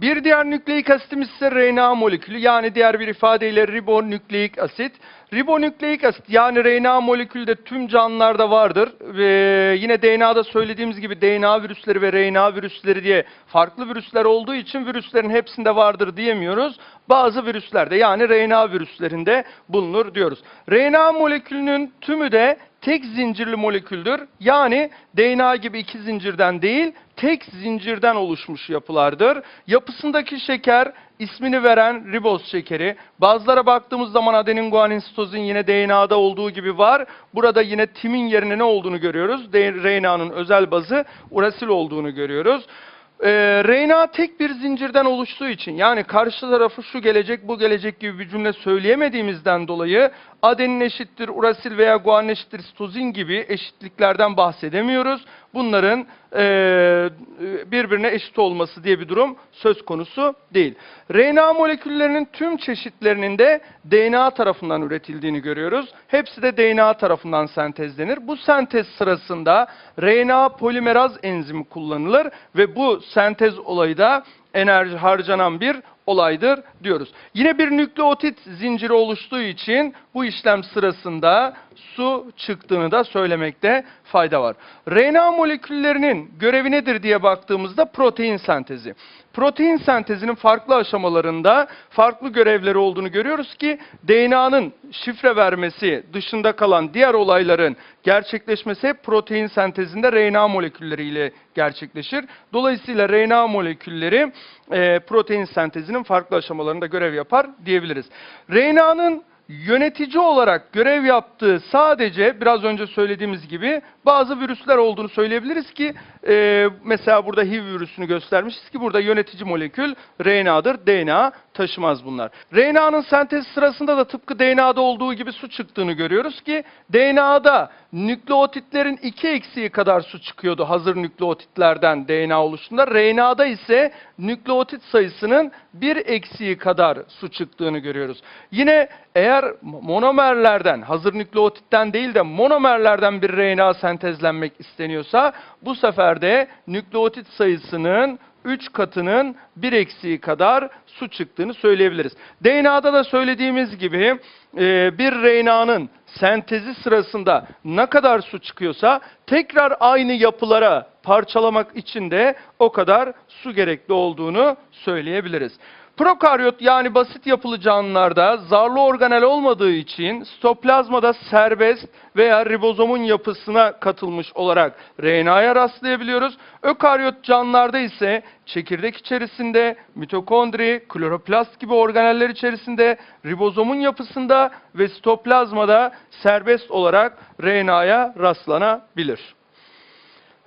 Bir diğer nükleik asitimiz ise RNA molekülü yani diğer bir ifadeyle ribonükleik asit. Ribonükleik asit yani RNA molekülü de tüm canlılarda vardır. Ve yine DNA'da söylediğimiz gibi DNA virüsleri ve RNA virüsleri diye farklı virüsler olduğu için virüslerin hepsinde vardır diyemiyoruz. Bazı virüslerde yani RNA virüslerinde bulunur diyoruz. RNA molekülünün tümü de tek zincirli moleküldür. Yani DNA gibi iki zincirden değil, tek zincirden oluşmuş yapılardır. Yapısındaki şeker ismini veren riboz şekeri. Bazılara baktığımız zaman adenin, guanin, sitozin yine DNA'da olduğu gibi var. Burada yine timin yerine ne olduğunu görüyoruz? RNA'nın özel bazı urasil olduğunu görüyoruz. Ee, RNA tek bir zincirden oluştuğu için yani karşı tarafı şu gelecek bu gelecek gibi bir cümle söyleyemediğimizden dolayı adenin eşittir urasil veya guanin eşittir sitozin gibi eşitliklerden bahsedemiyoruz. Bunların eee, birbirine eşit olması diye bir durum söz konusu değil. RNA moleküllerinin tüm çeşitlerinin de DNA tarafından üretildiğini görüyoruz. Hepsi de DNA tarafından sentezlenir. Bu sentez sırasında RNA polimeraz enzimi kullanılır ve bu sentez olayı da enerji harcanan bir olaydır diyoruz. Yine bir nükleotit zinciri oluştuğu için bu işlem sırasında su çıktığını da söylemekte fayda var. RNA moleküllerinin görevi nedir diye baktığımızda protein sentezi. Protein sentezinin farklı aşamalarında farklı görevleri olduğunu görüyoruz ki DNA'nın şifre vermesi dışında kalan diğer olayların gerçekleşmesi hep protein sentezinde RNA molekülleriyle gerçekleşir. Dolayısıyla RNA molekülleri e, protein sentezinin farklı aşamalarında görev yapar diyebiliriz. RNA'nın yönetici olarak görev yaptığı sadece biraz önce söylediğimiz gibi bazı virüsler olduğunu söyleyebiliriz ki e, mesela burada HIV virüsünü göstermişiz ki burada yönetici molekül RNA'dır. DNA taşımaz bunlar. RNA'nın sentezi sırasında da tıpkı DNA'da olduğu gibi su çıktığını görüyoruz ki DNA'da nükleotitlerin iki eksiği kadar su çıkıyordu hazır nükleotitlerden DNA oluştuğunda. RNA'da ise nükleotit sayısının bir eksiği kadar su çıktığını görüyoruz. Yine eğer monomerlerden, hazır nükleotitten değil de monomerlerden bir RNA sentezlenmek isteniyorsa bu sefer de nükleotit sayısının 3 katının bir eksiği kadar su çıktığını söyleyebiliriz. DNA'da da söylediğimiz gibi e, bir RNA'nın sentezi sırasında ne kadar su çıkıyorsa tekrar aynı yapılara parçalamak için de o kadar su gerekli olduğunu söyleyebiliriz. Prokaryot yani basit yapılı canlılarda zarlı organel olmadığı için sitoplazmada serbest veya ribozomun yapısına katılmış olarak RNA'ya rastlayabiliyoruz. Ökaryot canlılarda ise çekirdek içerisinde, mitokondri, kloroplast gibi organeller içerisinde, ribozomun yapısında ve sitoplazmada serbest olarak RNA'ya rastlanabilir.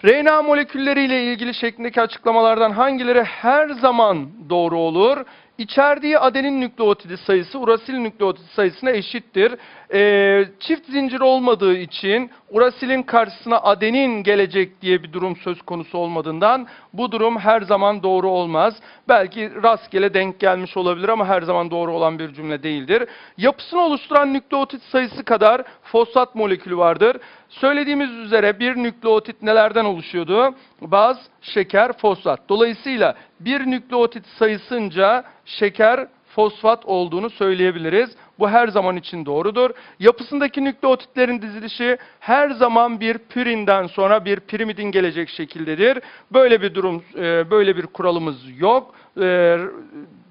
RNA molekülleriyle ilgili şeklindeki açıklamalardan hangileri her zaman doğru olur? İçerdiği adenin nükleotidi sayısı urasil nükleotidi sayısına eşittir. Ee, çift zincir olmadığı için urasilin karşısına adenin gelecek diye bir durum söz konusu olmadığından bu durum her zaman doğru olmaz. Belki rastgele denk gelmiş olabilir ama her zaman doğru olan bir cümle değildir. Yapısını oluşturan nükleotit sayısı kadar fosfat molekülü vardır. Söylediğimiz üzere bir nükleotit nelerden oluşuyordu? Baz, şeker, fosfat. Dolayısıyla bir nükleotit sayısınca şeker, fosfat olduğunu söyleyebiliriz. Bu her zaman için doğrudur. Yapısındaki nükleotitlerin dizilişi her zaman bir pürinden sonra bir pirimidin gelecek şekildedir. Böyle bir durum, e, böyle bir kuralımız yok. E,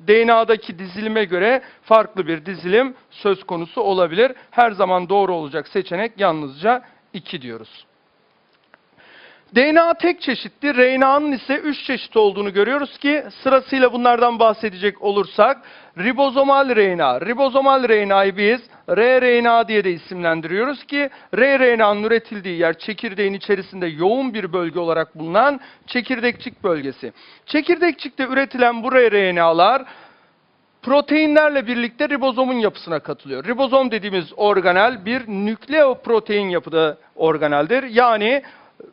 DNA'daki dizilime göre farklı bir dizilim söz konusu olabilir. Her zaman doğru olacak seçenek yalnızca 2 diyoruz. DNA tek çeşitli, RNA'nın ise 3 çeşit olduğunu görüyoruz ki sırasıyla bunlardan bahsedecek olursak ribozomal RNA. Ribozomal RNA'yı biz rRNA diye de isimlendiriyoruz ki rRNA'nın üretildiği yer çekirdeğin içerisinde yoğun bir bölge olarak bulunan çekirdekçik bölgesi. Çekirdekçikte üretilen bu rRNA'lar proteinlerle birlikte ribozomun yapısına katılıyor. Ribozom dediğimiz organel bir nükleoprotein yapıda organeldir. Yani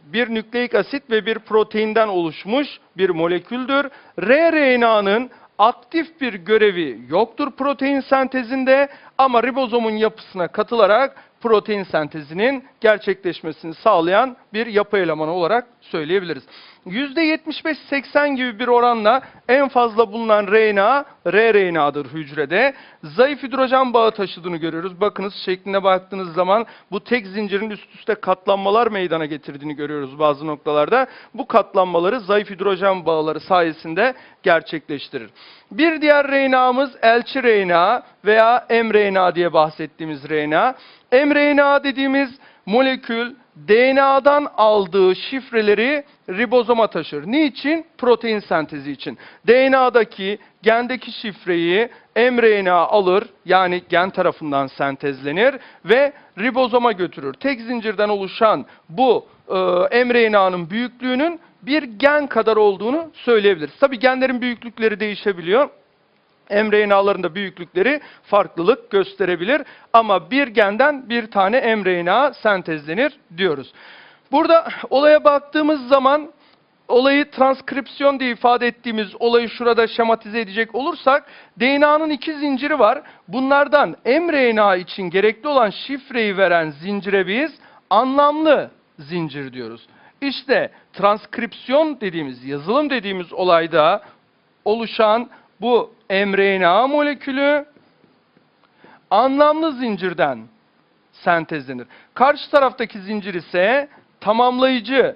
bir nükleik asit ve bir proteinden oluşmuş bir moleküldür. rRNA'nın aktif bir görevi yoktur protein sentezinde ama ribozomun yapısına katılarak protein sentezinin gerçekleşmesini sağlayan bir yapı elemanı olarak söyleyebiliriz. %75-80 gibi bir oranla en fazla bulunan RNA, R-RNA'dır hücrede. Zayıf hidrojen bağı taşıdığını görüyoruz. Bakınız şekline baktığınız zaman bu tek zincirin üst üste katlanmalar meydana getirdiğini görüyoruz bazı noktalarda. Bu katlanmaları zayıf hidrojen bağları sayesinde gerçekleştirir. Bir diğer RNA'mız elçi RNA veya mRNA diye bahsettiğimiz RNA. mRNA dediğimiz molekül DNA'dan aldığı şifreleri ribozoma taşır. Niçin? Protein sentezi için. DNA'daki gendeki şifreyi mRNA alır yani gen tarafından sentezlenir ve ribozoma götürür. Tek zincirden oluşan bu e, mRNA'nın büyüklüğünün bir gen kadar olduğunu söyleyebiliriz. Tabi genlerin büyüklükleri değişebiliyor mRNA'ların da büyüklükleri farklılık gösterebilir. Ama bir genden bir tane mRNA sentezlenir diyoruz. Burada olaya baktığımız zaman olayı transkripsiyon diye ifade ettiğimiz olayı şurada şematize edecek olursak DNA'nın iki zinciri var. Bunlardan mRNA için gerekli olan şifreyi veren zincire biz anlamlı zincir diyoruz. İşte transkripsiyon dediğimiz, yazılım dediğimiz olayda oluşan bu mRNA molekülü anlamlı zincirden sentezlenir. Karşı taraftaki zincir ise tamamlayıcı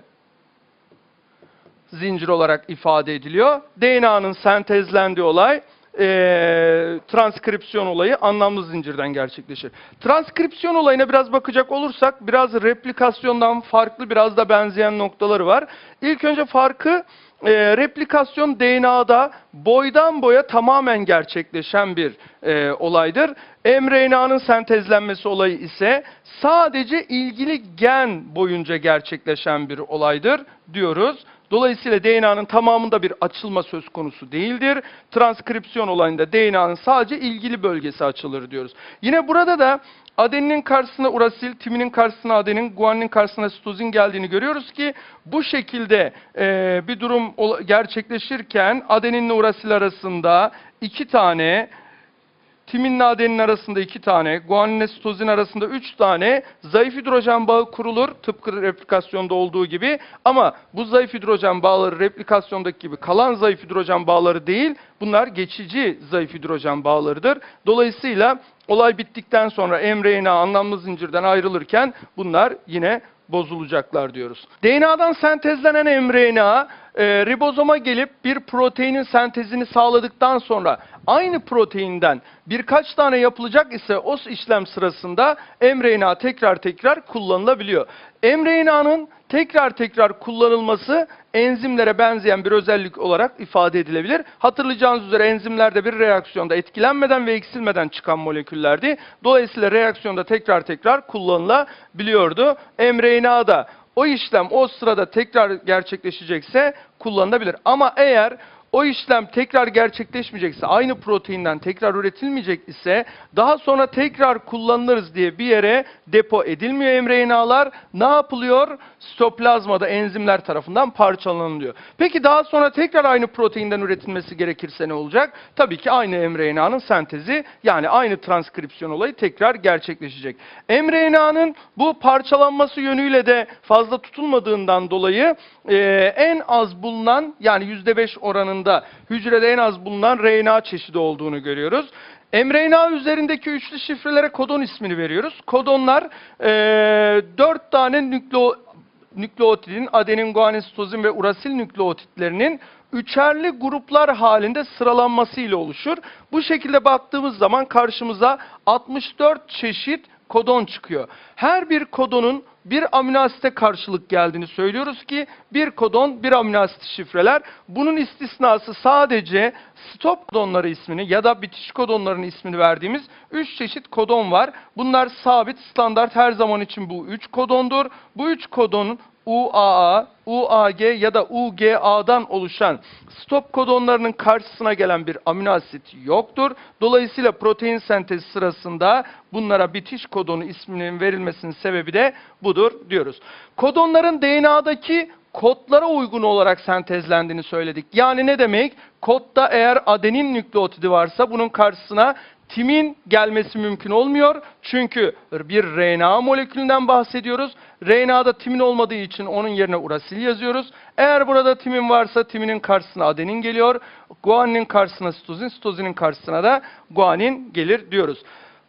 zincir olarak ifade ediliyor. DNA'nın sentezlendiği olay eee, transkripsiyon olayı anlamlı zincirden gerçekleşir. Transkripsiyon olayına biraz bakacak olursak biraz replikasyondan farklı biraz da benzeyen noktaları var. İlk önce farkı e, replikasyon DNA'da boydan boya tamamen gerçekleşen bir e, olaydır. mRNA'nın sentezlenmesi olayı ise sadece ilgili gen boyunca gerçekleşen bir olaydır diyoruz. Dolayısıyla DNA'nın tamamında bir açılma söz konusu değildir. Transkripsiyon olayında DNA'nın sadece ilgili bölgesi açılır diyoruz. Yine burada da adeninin karşısına urasil, timinin karşısına adenin, guaninin karşısına sitozin geldiğini görüyoruz ki bu şekilde e, bir durum gerçekleşirken adeninle urasil arasında iki tane timinle adenin arasında iki tane, guaninle sitozin arasında üç tane zayıf hidrojen bağı kurulur. Tıpkı replikasyonda olduğu gibi. Ama bu zayıf hidrojen bağları replikasyondaki gibi kalan zayıf hidrojen bağları değil. Bunlar geçici zayıf hidrojen bağlarıdır. Dolayısıyla olay bittikten sonra mRNA anlamlı zincirden ayrılırken bunlar yine bozulacaklar diyoruz. DNA'dan sentezlenen mRNA e, ribozoma gelip bir proteinin sentezini sağladıktan sonra aynı proteinden birkaç tane yapılacak ise o işlem sırasında mRNA tekrar tekrar kullanılabiliyor. mRNA'nın tekrar tekrar kullanılması enzimlere benzeyen bir özellik olarak ifade edilebilir. Hatırlayacağınız üzere enzimler de bir reaksiyonda etkilenmeden ve eksilmeden çıkan moleküllerdi. Dolayısıyla reaksiyonda tekrar tekrar kullanılabiliyordu. mRNA da o işlem o sırada tekrar gerçekleşecekse kullanılabilir. Ama eğer o işlem tekrar gerçekleşmeyecekse, aynı proteinden tekrar üretilmeyecek ise daha sonra tekrar kullanılırız diye bir yere depo edilmiyor mRNA'lar. Ne yapılıyor? Sitoplazmada enzimler tarafından parçalanılıyor. Peki daha sonra tekrar aynı proteinden üretilmesi gerekirse ne olacak? Tabii ki aynı mRNA'nın sentezi yani aynı transkripsiyon olayı tekrar gerçekleşecek. mRNA'nın bu parçalanması yönüyle de fazla tutulmadığından dolayı e, en az bulunan yani %5 oranında hücrede en az bulunan RNA çeşidi olduğunu görüyoruz. mRNA üzerindeki üçlü şifrelere kodon ismini veriyoruz. Kodonlar e, 4 tane nüklo, nükleotidin, adenin, guanin, sitozin ve urasil nükleotitlerinin üçerli gruplar halinde sıralanması ile oluşur. Bu şekilde baktığımız zaman karşımıza 64 çeşit kodon çıkıyor. Her bir kodonun bir amino asite karşılık geldiğini söylüyoruz ki bir kodon bir amino asit şifreler. Bunun istisnası sadece stop kodonları ismini ya da bitiş kodonlarının ismini verdiğimiz 3 çeşit kodon var. Bunlar sabit standart her zaman için bu 3 kodondur. Bu 3 kodonun UAA, UAG ya da UGA'dan oluşan stop kodonlarının karşısına gelen bir amino asit yoktur. Dolayısıyla protein sentezi sırasında bunlara bitiş kodonu isminin verilmesinin sebebi de budur diyoruz. Kodonların DNA'daki kodlara uygun olarak sentezlendiğini söyledik. Yani ne demek? Kodda eğer adenin nükleotidi varsa bunun karşısına timin gelmesi mümkün olmuyor. Çünkü bir RNA molekülünden bahsediyoruz. RNA'da timin olmadığı için onun yerine urasil yazıyoruz. Eğer burada timin varsa timinin karşısına adenin geliyor. Guaninin karşısına sitozin, sitozinin karşısına da guanin gelir diyoruz.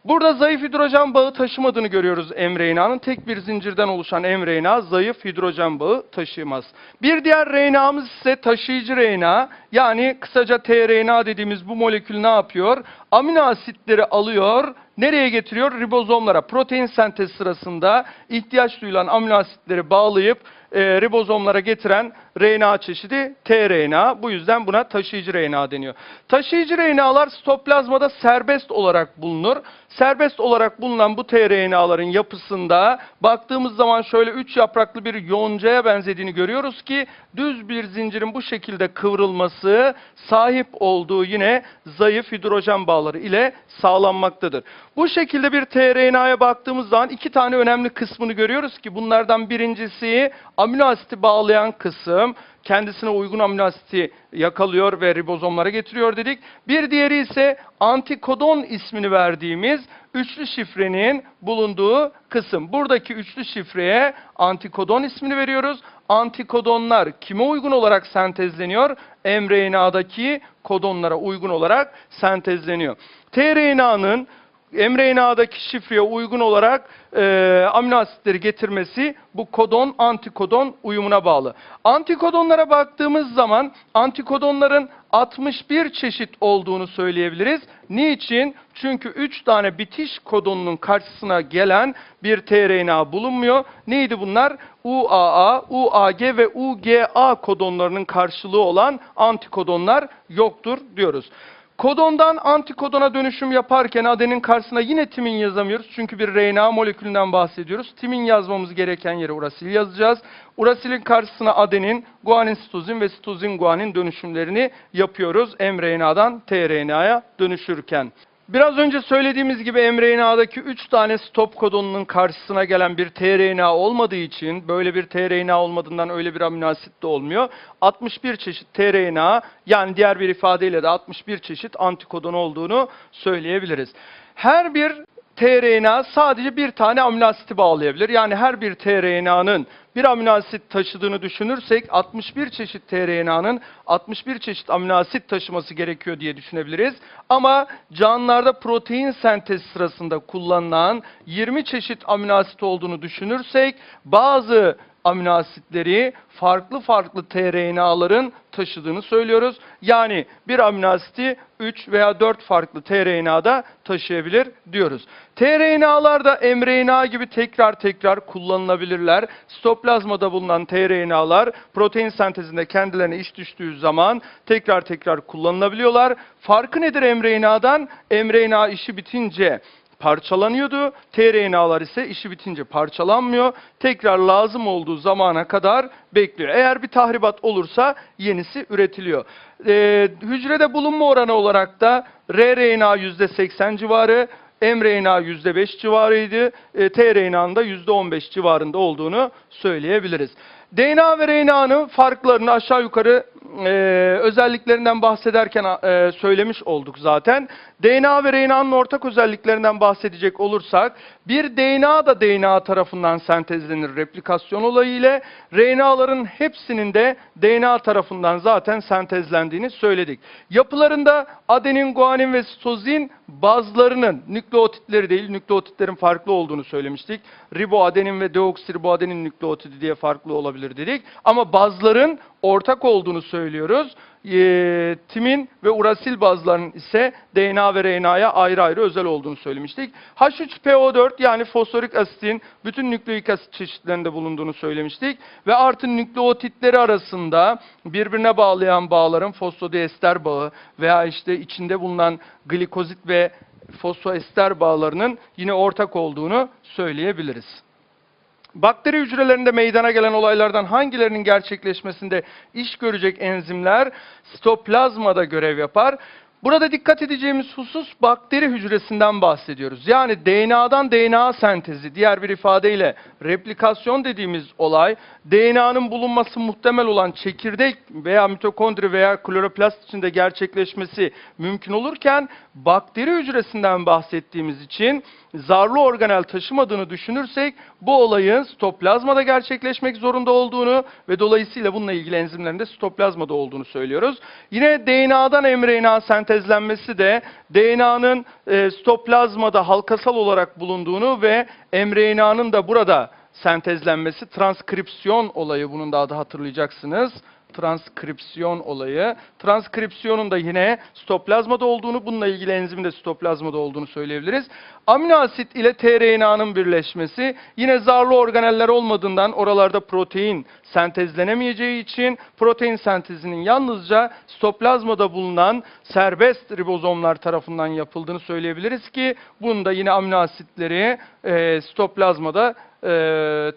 Burada zayıf hidrojen bağı taşımadığını görüyoruz mRNA'nın. Tek bir zincirden oluşan mRNA zayıf hidrojen bağı taşımaz. Bir diğer RNA'mız ise taşıyıcı RNA. Yani kısaca tRNA dediğimiz bu molekül ne yapıyor? Amino asitleri alıyor, nereye getiriyor? Ribozomlara. Protein sentez sırasında ihtiyaç duyulan amino asitleri bağlayıp e, ribozomlara getiren RNA çeşidi tRNA. Bu yüzden buna taşıyıcı RNA deniyor. Taşıyıcı RNA'lar sitoplazmada serbest olarak bulunur. Serbest olarak bulunan bu tRNA'ların yapısında baktığımız zaman şöyle üç yapraklı bir yoncaya benzediğini görüyoruz ki düz bir zincirin bu şekilde kıvrılması sahip olduğu yine zayıf hidrojen bağları ile sağlanmaktadır. Bu şekilde bir tRNA'ya baktığımız zaman iki tane önemli kısmını görüyoruz ki bunlardan birincisi amino asiti bağlayan kısım kendisine uygun amino asiti yakalıyor ve ribozomlara getiriyor dedik. Bir diğeri ise antikodon ismini verdiğimiz üçlü şifrenin bulunduğu kısım. Buradaki üçlü şifreye antikodon ismini veriyoruz. Antikodonlar kime uygun olarak sentezleniyor? mRNA'daki kodonlara uygun olarak sentezleniyor. tRNA'nın mRNA'daki şifreye uygun olarak e, amino asitleri getirmesi bu kodon antikodon uyumuna bağlı. Antikodonlara baktığımız zaman antikodonların 61 çeşit olduğunu söyleyebiliriz. Niçin? Çünkü 3 tane bitiş kodonunun karşısına gelen bir tRNA bulunmuyor. Neydi bunlar? UAA, UAG ve UGA kodonlarının karşılığı olan antikodonlar yoktur diyoruz. Kodondan antikodona dönüşüm yaparken adenin karşısına yine timin yazamıyoruz. Çünkü bir RNA molekülünden bahsediyoruz. Timin yazmamız gereken yere urasil yazacağız. Urasilin karşısına adenin, guanin sitozin ve sitozin guanin dönüşümlerini yapıyoruz mRNA'dan tRNA'ya dönüşürken. Biraz önce söylediğimiz gibi mRNA'daki 3 tane stop kodonunun karşısına gelen bir tRNA olmadığı için böyle bir tRNA olmadığından öyle bir amino asit de olmuyor. 61 çeşit tRNA yani diğer bir ifadeyle de 61 çeşit antikodon olduğunu söyleyebiliriz. Her bir tRNA sadece bir tane amino asiti bağlayabilir. Yani her bir tRNA'nın bir amino asit taşıdığını düşünürsek 61 çeşit tRNA'nın 61 çeşit amino asit taşıması gerekiyor diye düşünebiliriz. Ama canlılarda protein sentez sırasında kullanılan 20 çeşit amino asit olduğunu düşünürsek bazı amino asitleri farklı farklı tRNA'ların taşıdığını söylüyoruz. Yani bir amino asiti 3 veya 4 farklı tRNA'da taşıyabilir diyoruz. tRNA'lar da mRNA gibi tekrar tekrar kullanılabilirler. Stoplazmada bulunan tRNA'lar protein sentezinde kendilerine iş düştüğü zaman tekrar tekrar kullanılabiliyorlar. Farkı nedir mRNA'dan? mRNA işi bitince parçalanıyordu. tRNA'lar ise işi bitince parçalanmıyor. Tekrar lazım olduğu zamana kadar bekliyor. Eğer bir tahribat olursa yenisi üretiliyor. Ee, hücrede bulunma oranı olarak da rRNA %80 civarı, mRNA %5 civarıydı. E, tRNA'nın da %15 civarında olduğunu söyleyebiliriz. DNA ve RNA'nın farklarını aşağı yukarı e, özelliklerinden bahsederken e, söylemiş olduk zaten. DNA ve RNA'nın ortak özelliklerinden bahsedecek olursak, bir DNA da DNA tarafından sentezlenir replikasyon olayı ile. RNA'ların hepsinin de DNA tarafından zaten sentezlendiğini söyledik. Yapılarında adenin, guanin ve sitozin bazlarının nükleotitleri değil, nükleotitlerin farklı olduğunu söylemiştik. Riboadenin ve deoksiriboadenin nükleotidi diye farklı olabilir dedik. Ama bazların ortak olduğunu söylüyoruz. E, timin ve urasil bazlarının ise DNA ve RNA'ya ayrı ayrı özel olduğunu söylemiştik. H3PO4 yani fosforik asitin bütün nükleik asit çeşitlerinde bulunduğunu söylemiştik. Ve artı nükleotitleri arasında birbirine bağlayan bağların fosfodiester bağı veya işte içinde bulunan glikozit ve fosfoester bağlarının yine ortak olduğunu söyleyebiliriz. Bakteri hücrelerinde meydana gelen olaylardan hangilerinin gerçekleşmesinde iş görecek enzimler sitoplazmada görev yapar? Burada dikkat edeceğimiz husus bakteri hücresinden bahsediyoruz. Yani DNA'dan DNA sentezi, diğer bir ifadeyle replikasyon dediğimiz olay, DNA'nın bulunması muhtemel olan çekirdek veya mitokondri veya kloroplast içinde gerçekleşmesi mümkün olurken, bakteri hücresinden bahsettiğimiz için zarlı organel taşımadığını düşünürsek, bu olayın sitoplazmada gerçekleşmek zorunda olduğunu ve dolayısıyla bununla ilgili enzimlerin de sitoplazmada olduğunu söylüyoruz. Yine DNA'dan mRNA sentezlenmesi de DNA'nın e, sitoplazmada halkasal olarak bulunduğunu ve mRNA'nın da burada sentezlenmesi, transkripsiyon olayı bunun da adı hatırlayacaksınız. Transkripsiyon olayı. Transkripsiyonun da yine sitoplazmada olduğunu, bununla ilgili enzimin de sitoplazmada olduğunu söyleyebiliriz. Amino asit ile tRNA'nın birleşmesi yine zarlı organeller olmadığından oralarda protein sentezlenemeyeceği için protein sentezinin yalnızca sitoplazmada bulunan serbest ribozomlar tarafından yapıldığını söyleyebiliriz ki bunda yine amino asitleri e, sitoplazmada e,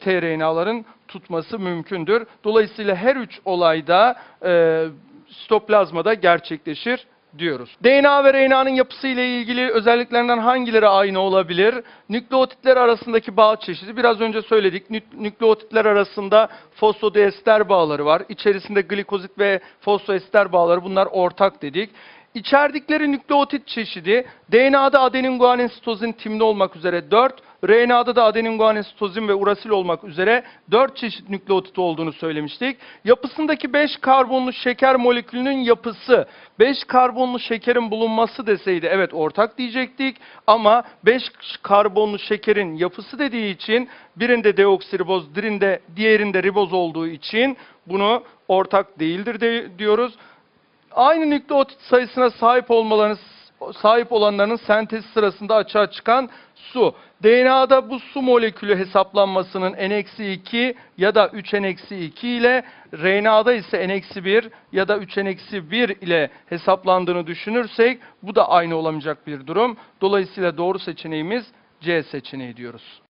tRNA'ların tutması mümkündür. Dolayısıyla her üç olayda e, sitoplazmada gerçekleşir diyoruz. DNA ve RNA'nın yapısı ile ilgili özelliklerinden hangileri aynı olabilir? Nükleotitler arasındaki bağ çeşidi biraz önce söyledik. Nük- Nükleotitler arasında fosfodiester bağları var. İçerisinde glikozit ve fosfoester bağları bunlar ortak dedik. İçerdikleri nükleotit çeşidi DNA'da adenin, guanin, sitozin, timli olmak üzere 4, RNA'da da adenin, guanin, sitozin ve urasil olmak üzere 4 çeşit nükleotit olduğunu söylemiştik. Yapısındaki 5 karbonlu şeker molekülünün yapısı 5 karbonlu şekerin bulunması deseydi evet ortak diyecektik ama 5 karbonlu şekerin yapısı dediği için birinde deoksiriboz, diğerinde, riboz olduğu için bunu ortak değildir de, diyoruz aynı nükleotit sayısına sahip olmalarını sahip olanların sentezi sırasında açığa çıkan su. DNA'da bu su molekülü hesaplanmasının n-2 ya da 3n-2 ile RNA'da ise n-1 ya da 3n-1 ile hesaplandığını düşünürsek bu da aynı olamayacak bir durum. Dolayısıyla doğru seçeneğimiz C seçeneği diyoruz.